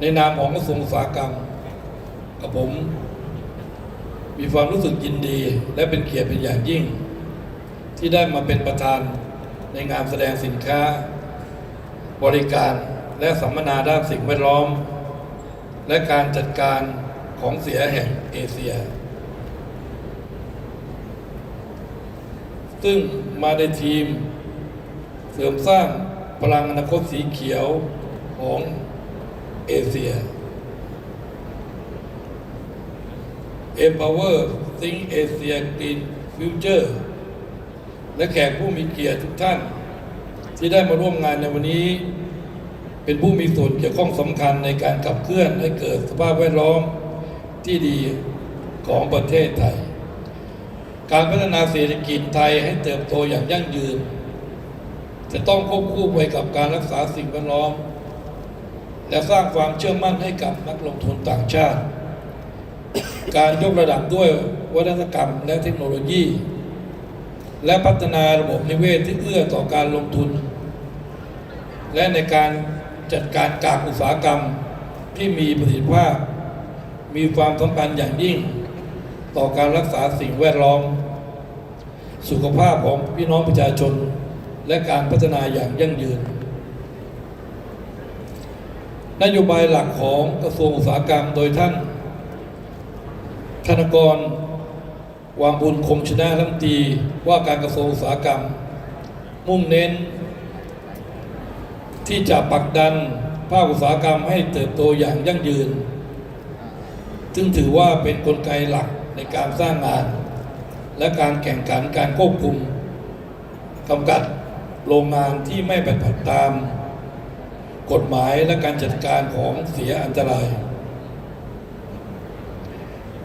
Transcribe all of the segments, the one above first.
ในนามของกระทรวงอุตสาหกรรมกับผมมีความรู้สึกยินดีและเป็นเกียรติเป็นอย่างยิ่ง ที่ได้มาเป็นประธานในงานแสดงสินค้า บริการและสัมมนาด้านสิ่งแวดล้อม และการจัดการของเสียแห่งเอเชีย ซึ่งมาในทีมเสริมสร้างพลังอนาคตสีเขียวของ เอเชีย Empower Think Asia Green Future และแขกผู้มีเกียรติทุกท่าน ที่ได้มาร่วมงานในวันนี้ เป็นผู้มีส่วนเกี่ยวข้องสำคัญในการขับเคลื่อนให้เกิดสภาพแวดล้อมที่ดีของประเทศไทย การพัฒนาเศรษฐกิจไทยให้เติบโตอย่างยั่งยืน จะต้องควบคู่ไปกับการรักษาสิ่งแวดล้อม และสร้างความเชื่อมั่นให้กับนักลงทุนต่างชาติ การยกระดับด้วยวัฒนกรรมและเทคโนโลยี และพัฒนาระบบนิเวศที่เอื้อต่อการลงทุน และในการจัดการกากอุตสาหกรรมที่มีประสิทธิภาพ มีความสำคัญอย่างยิ่ง ต่อการรักษาสิ่งแวดล้อม สุขภาพของพี่น้องประชาชน และการพัฒนาอย่างยั่งยืน นโยบายหลักของกระทรวงอุตสาหกรรมโดยท่านธนกร วางบุญคงชนะรัฐมนตรีว่าการกระทรวงอุตสาหกรรม มุ่งเน้น ที่จะผลักดันภาคอุตสาหกรรมให้เติบโตอย่างยั่งยืน ซึ่งถือว่าเป็นนกลไกหลักในการสร้างงาน และการแข่งขันการควบคุมกำกัดโรงงานที่ไม่ปฏิบัติตาม กฎหมายและการจัดการของเสียอันตราย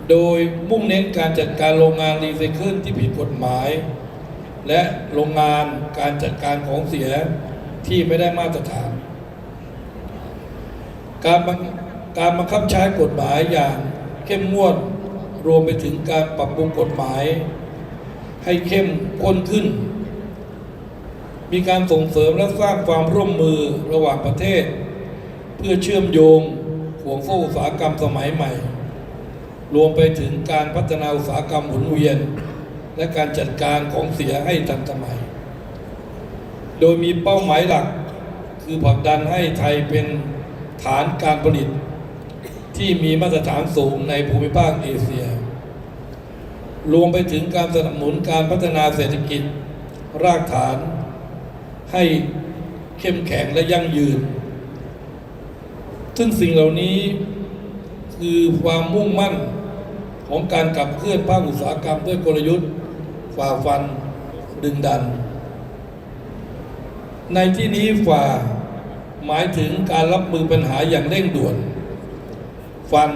โดยมุ่งเน้นการจัดการโรงงานรีไซเคิลที่ผิดกฎหมาย และโรงงานการจัดการของเสียที่ไม่ได้มาตรฐาน การบังการบังคับใช้กฎหมายอย่างเข้มงวดรวมไปถึงการปรับปรุงกฎหมาย ให้เข้มข้นขึ้น มีการส่งเสริมและสร้างความร่วมมือระหว่างประเทศ เพื่อเชื่อมโยงห่วงโซ่อุตสาหกรรมสมัยใหม่ รวมไปถึงการพัฒนาอุตสาหกรรมหมุนเวียน และการจัดการของเสียให้ทันสมัย โดยมีเป้าหมายหลัก คือผลักดันให้ไทยเป็นฐานการผลิต ที่มีมาตรฐานสูงในภูมิภาคเอเชีย รวมไปถึงการสนับสนุนการพัฒนาเศรษฐกิจ รากฐาน ให้เข้มแข็งและยั่งยืน ซึ่งสิ่งเหล่านี้คือความมุ่งมั่นของการขับเคลื่อนภาคอุตสาหกรรมด้วยกลยุทธ์ฝ่าฟันดึงดัน ในที่นี้ฝ่าหมายถึงการรับมือปัญหาอย่างเร่งด่วน ฟัน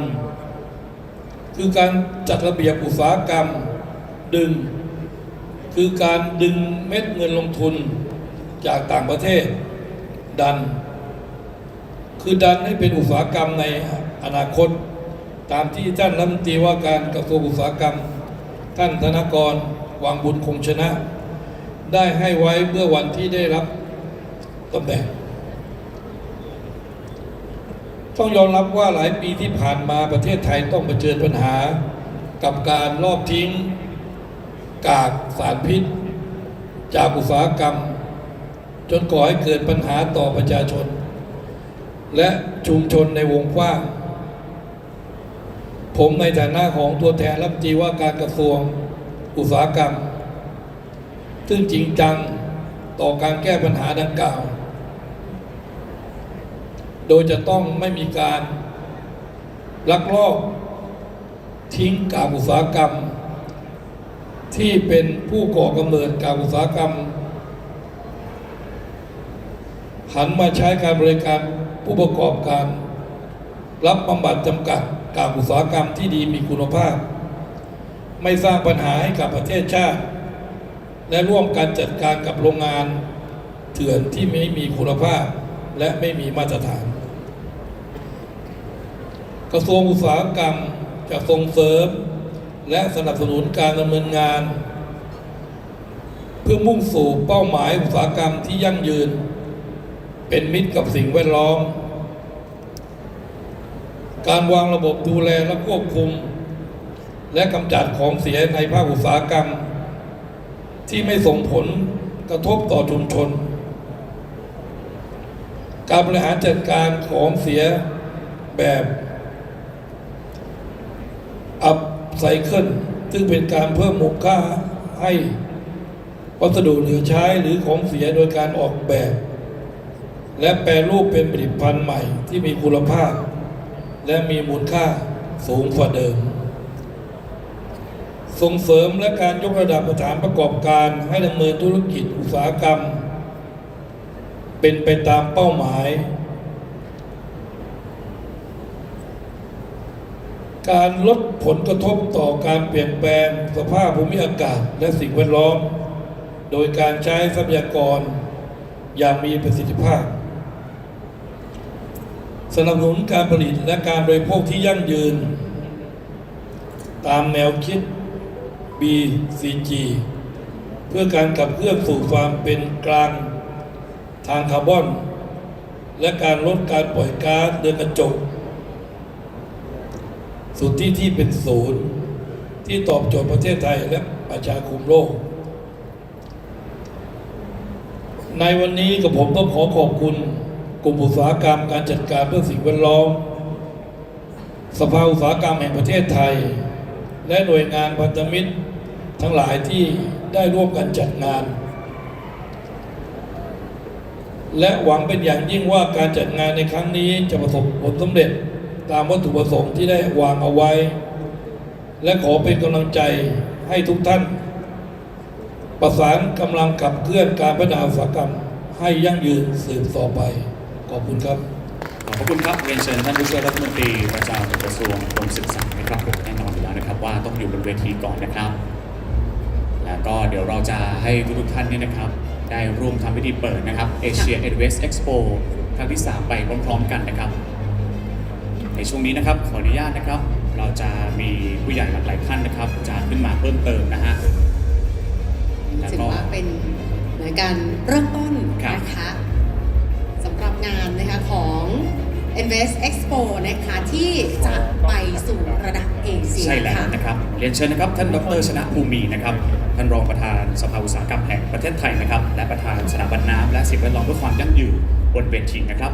คือการจัดระเบียบอุตสาหกรรมดึง คือการดึงเม็ดเงินลงทุน จากต่างประเทศดัน คือดันให้เป็นอุตสาหกรรมในอนาคต ตามที่ท่านรัฐมนตรีว่าการกระทรวงอุตสาหกรรม ท่านธนกรวางบุญคงชนะ ได้ให้ไว้เมื่อวันที่ได้รับตำแหน่งต้องยอมรับว่าหลายปีที่ผ่านมาประเทศไทยต้องเผชิญปัญหา กับการลอบทิ้ง กากสารพิษ จากอุตสาหกรรม จนก่อให้เกิดปัญหาต่อประชาชน และชุมชนในวงกว้างผมในฐานะของตัวแทนรัฐมนตรีว่าการกระทรวงอุตสาหกรรม ซึ่งจริงจังต่อการแก้ปัญหาดังกล่าว โดยจะต้องไม่มีการลักลอบทิ้งกากอุตสาหกรรม ที่เป็นผู้ก่อกำเนิดกากอุตสาหกรรม หันมาใช้การบริการผู้ประกอบการ รับบำบัดจำกัดกากอุตสาหกรรมที่ดีมีคุณภาพ ไม่สร้างปัญหาให้กับประเทศชาติ และร่วมกันจัดการกับโรงงานเถื่อนที่ไม่มีคุณภาพและไม่มีมาตรฐาน กระทรวงอุตสาหกรรมจะส่งเสริม และสนับสนุนการดำเนินงาน เพื่อมุ่งสู่เป้าหมายอุตสาหกรรมที่ยั่งยืน เป็นมิตรกับสิ่งแวดล้อม การวางระบบดูแลและควบคุม และกำจัดของเสียในภาคอุตสาหกรรม ที่ไม่ส่งผลกระทบต่อชุมชน การบริหารจัดการของเสียแบบอัพไซเคิลซึ่งเป็นการเพิ่มมูลค่าให้วัสดุเหลือใช้หรือของเสียโดยการออกแบบ และแปรรูปเป็นผลิตภัณฑ์ใหม่ที่มีคุณภาพ และมีมูลค่าสูงกว่าเดิม ส่งเสริมและการยกระดับสถานประกอบการให้ดำเนินธุรกิจอุตสาหกรรม เป็นไปตามเป้าหมาย การลดผลกระทบต่อการเปลี่ยนแปลงสภาพภูมิอากาศและสิ่งแวดล้อม โดยการใช้ทรัพยากรอย่างมีประสิทธิภาพ สนับสนุนการผลิตและการบริโภคที่ยั่งยืน ตามแนวคิด BCG เพื่อการขับเคลื่อนสู่ความเป็นกลางทางคาร์บอน และการลดการปล่อยก๊าซเรือนกระจกสู่ที่ที่เป็นศูนย์ ที่ตอบโจทย์ประเทศไทยและประชาคมโลก ในวันนี้กับผมต้องขอขอบคุณ กลุ่มอุตสาหกรรมการจัดการเพื่อสิ่งแวดล้อม สภาอุตสาหกรรมแห่งประเทศไทย และหน่วยงานพันธมิตรทั้งหลายที่ได้ร่วมกันจัดงาน และหวังเป็นอย่างยิ่งว่าการจัดงานในครั้งนี้จะประสบผลสำเร็จตามวัตถุประสงค์ที่ได้วางเอาไว้ และขอเป็นกำลังใจให้ทุกท่าน ประสานกำลังขับเคลื่อนการพัฒนาอุตสาหกรรมให้ยั่งยืนสืบต่อไป ขอบคุณครับ ขอบคุณครับเรียนเชิญท่านผู้ช่วยรัฐมนตรีประจำกระทรวงกรมศึกษานะครับผมแน่นอนอยู่แล้วนะครับว่าต้องอยู่บนเวทีก่อนนะครับ แล้วก็เดี๋ยวเราจะให้ทุกท่านเนี่ยนะครับ ได้ร่วมทำพิธีเปิดนะครับ Asia Advance Expo ครั้งที่ 3 ไปพร้อมๆกันนะครับ ในช่วงนี้นะครับขออนุญาตนะครับ เราจะมีผู้ใหญ่หลากหลายท่านนะครับ จะขึ้นมาเพิ่มเติมนะฮะ นะคะที่จะไปสู่ระดับเอเชียใช่แล้วค่ะนะครับเรียนเชิญนะครับท่านดรชนะภูมินะครับท่านรองประธานสภาอุตสาหกรรมแห่งประเทศไทยนะครับ และประธานสถาบันน้ำและสิ่งแวดล้อมเพื่อความยั่งยืนบนเวทีนะครับ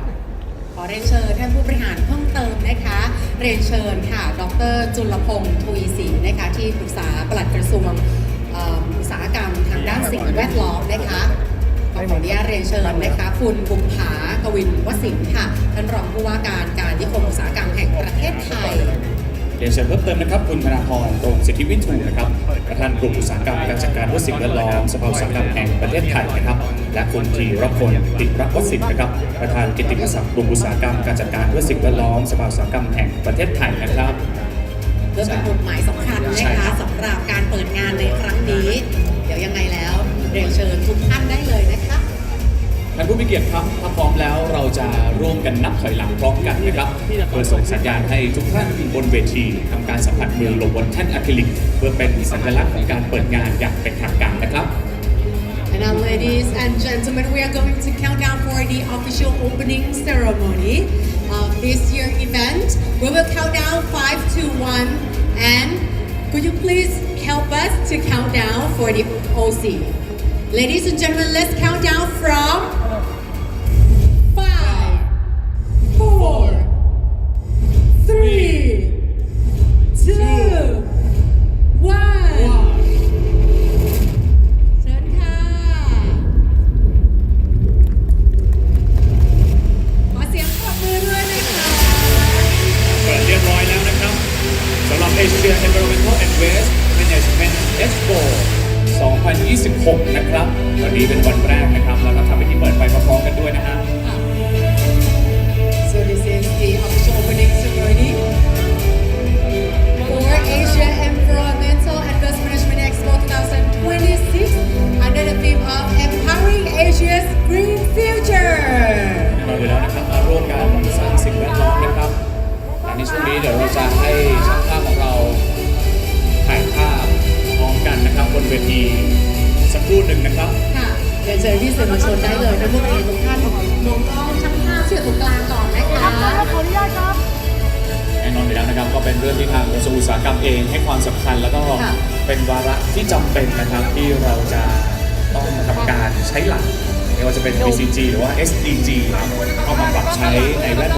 ขอเรียนเชิญท่านผู้บริหารเพิ่มเติมนะคะ เรียนเชิญค่ะ ดรจุลพงศ์ทวีศรีนะคะที่ปรึกษาปลัดกระทรวงเอ่ออุตสาหกรรมทางด้านสิ่งแวดล้อมนะคะก็ ขออนุญาตเรียนเชิญนะคะคุณบุภากวินวสินทร์ค่ะท่านรองผู้ว่าการการนิคมอุตสาหกรรมแห่งประเทศไทยเรียนเชิญเพิ่มเติมนะครับ คุณธนาพรตรงสิทธิวิทูลนะครับประธานกลุ่มอุตสาหกรรมการจัดการเพื่อสิ่งแวดล้อมสภาอุตสาหกรรมแห่งประเทศไทยนะครับ และคุณธีรพลติรวสิทธิ์นะครับ ประธานกิตติมศักดิ์กลุ่มอุตสาหกรรมการจัดการเพื่อสิ่งแวดล้อมสภาอุตสาหกรรมแห่งประเทศไทยนะครับเพื่อเป็นกฎหมายสำคัญ ผู้มีเกียรติครับถ้าพร้อมแล้วเราจะร่วมกันนับถอยหลังพร้อมกันนะครับเพื่อส่งสัญญาณให้ทุกท่านบนเวทีทำการสัมผัสมือลงบนแท่นอะคริลิก เพื่อเป็นสัญลักษณ์ของการเปิดงานอย่างเป็นทางการนะครับ And now, ladies and gentlemen, we are going to count down for the official opening ceremony of this year event. We will count down five to one, and could you please help us to count down for the OC? Ladies and gentlemen, let's count down from Asia Environmental and Waste Management Expo 2026 นะครับ วันนี้เป็นวันแรกนะครับเราก็ทำพิธีเปิดไปพร้อมๆกันด้วยนะฮะ So this is the official opening ceremony for Asia Environmental นได้เลยนะพวกนี้ทุกท่านมองกล้องช่างภาพเชื่อตรงกลางก่อนนะคะขออนุญาตครับรื่องที่ทางกระทรวงอุตสาหกรรมเองให้ความสำคัญแล้วก็เป็นวาระที่จำเป็นนะครับที่เราจะต้องทำการใช้หลักไม่ว่าจะเป็น BCG หรือว่า SDG เข้ามาปรับใช้ในแวด